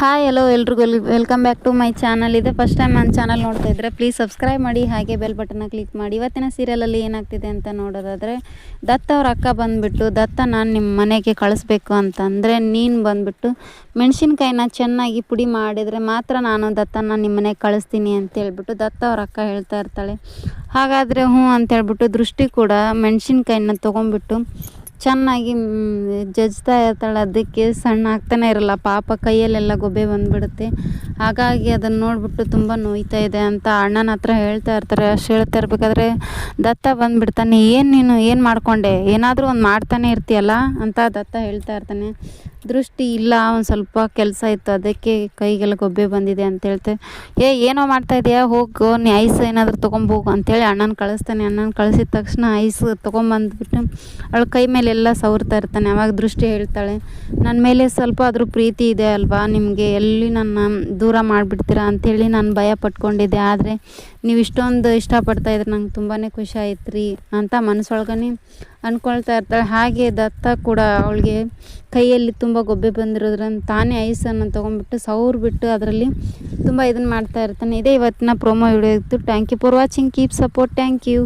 Hi hello ಎಲ್ರಿಗೂ. Welcome back to my channel ಇದೆ first time ನನ್ನ ಚಾನಲ್ ನೋಡ್ತಾ ಇದ್ದರೆ ಪ್ಲೀಸ್ ಸಬ್ಸ್ಕ್ರೈಬ್ ಮಾಡಿ, ಹಾಗೆ ಬೆಲ್ ಬಟನ್ನ ಕ್ಲಿಕ್ ಮಾಡಿ. ಇವತ್ತಿನ ಸೀರಿಯಲಲ್ಲಿ ಏನಾಗ್ತಿದೆ ಅಂತ ನೋಡೋದಾದರೆ, ದತ್ತ ಅವ್ರ ಅಕ್ಕ ಬಂದುಬಿಟ್ಟು, ದತ್ತ ನಾನು ನಿಮ್ಮ ಮನೆಗೆ ಕಳಿಸ್ಬೇಕು ಅಂತಂದರೆ, ನೀನು ಬಂದುಬಿಟ್ಟು ಮೆಣಸಿನ್ಕಾಯಿನ ಚೆನ್ನಾಗಿ ಪುಡಿ ಮಾಡಿದರೆ ಮಾತ್ರ ನಾನು ದತ್ತನ ನಿಮ್ಮ ಮನೆಗೆ ಕಳಿಸ್ತೀನಿ ಅಂತ ಹೇಳ್ಬಿಟ್ಟು ದತ್ತ ಅವ್ರ ಅಕ್ಕ ಹೇಳ್ತಾ ಇರ್ತಾಳೆ. ಹಾಗಾದರೆ ಹ್ಞೂ ಅಂತ ಹೇಳ್ಬಿಟ್ಟು ದೃಷ್ಟಿ ಕೂಡ ಮೆಣಸಿನ್ಕಾಯಿನ ತೊಗೊಂಡ್ಬಿಟ್ಟು ಚೆನ್ನಾಗಿ ಜಜ್ತಾ ಇರ್ತಾಳೆ. ಅದಕ್ಕೆ ಸಣ್ಣ ಆಗ್ತಾನೆ ಇರಲ್ಲ. ಪಾಪ ಕೈಯಲ್ಲೆಲ್ಲ ಗೊಬ್ಬೆ ಬಂದುಬಿಡುತ್ತೆ. ಹಾಗಾಗಿ ಅದನ್ನು ನೋಡಿಬಿಟ್ಟು ತುಂಬ ನೋಯ್ತಾ ಇದೆ ಅಂತ ಅಣ್ಣನ ಹತ್ರ ಹೇಳ್ತಾ ಇರ್ತಾರೆ. ಅಷ್ಟು ಹೇಳ್ತಾ ಇರ್ಬೇಕಾದ್ರೆ, ದತ್ತ ಬಂದುಬಿಡ್ತಾನೆ. ಏನು ನೀನು? ಏನು ಮಾಡಿಕೊಂಡೆ? ಏನಾದರೂ ಒಂದು ಮಾಡ್ತಾನೆ ಇರ್ತೀಯಲ್ಲ ಅಂತ ದತ್ತ ಹೇಳ್ತಾ ಇರ್ತಾನೆ. ದೃಷ್ಟಿ ಇಲ್ಲ, ಒಂದು ಸ್ವಲ್ಪ ಕೆಲಸ ಇತ್ತು, ಅದಕ್ಕೆ ಕೈಗೆಲ್ಲ ಗೊಬ್ಬೆ ಬಂದಿದೆ ಅಂತ ಹೇಳ್ತೆ. ಏ, ಏನೋ ಮಾಡ್ತಾ ಇದೆಯಾ? ಹೋಗು, ನೀ ಐಸ್ ಏನಾದರೂ ತೊಗೊಂಬೋಗು ಅಂತೇಳಿ ಅಣ್ಣನ ಕಳಿಸ್ತಾನೆ. ಅಣ್ಣನ ಕಳಿಸಿದ ತಕ್ಷಣ ಐಸ್ ತೊಗೊಂಬಂದ್ಬಿಟ್ಟು ಅವಳ ಕೈ ಮೇಲೆಲ್ಲ ಸವರ್ತಾ ಇರ್ತಾನೆ. ಅವಾಗ ದೃಷ್ಟಿ ಹೇಳ್ತಾಳೆ ನನ್ನ ಮೇಲೆ ಸ್ವಲ್ಪ ಅದ್ರ ಪ್ರೀತಿ ಇದೆ ಅಲ್ವಾ? ನಿಮಗೆ ಎಲ್ಲಿ ನನ್ನ ದೂರ ಮಾಡಿಬಿಡ್ತೀರಾ? ಅಂಥೇಳಿ ನಾನು ಭಯ ಪಟ್ಕೊಂಡಿದ್ದೆ. ಆದರೆ ನೀವು ಇಷ್ಟೊಂದು ಇಷ್ಟಪಡ್ತಾ ಇದ್ರೆ ನಂಗೆ ತುಂಬಾ ಖುಷಿ ಆಯ್ತು ರೀ ಅಂತ ಮನಸ್ಸೊಳಗನೆ ಅಂದ್ಕೊಳ್ತಾ ಇರ್ತಾಳೆ. ಹಾಗೆ ದತ್ತ ಕೂಡ ಅವಳಿಗೆ ಕೈಯಲ್ಲಿ ತುಂಬ ಗೊಬ್ಬೆ ಬಂದಿರೋದ್ರಿಂದ ತಾನೇ ಐಸನ್ನು ತೊಗೊಂಡ್ಬಿಟ್ಟು ಸೌರ್ ಬಿಟ್ಟು ಅದರಲ್ಲಿ ತುಂಬ ಇದನ್ನು ಮಾಡ್ತಾ ಇರ್ತಾನೆ. ಇದೇ ಇವತ್ತಿನ ಪ್ರೊಮೋ ವಿಡಿಯೋ ಇತ್ತು. Thank you for watching keep support thank you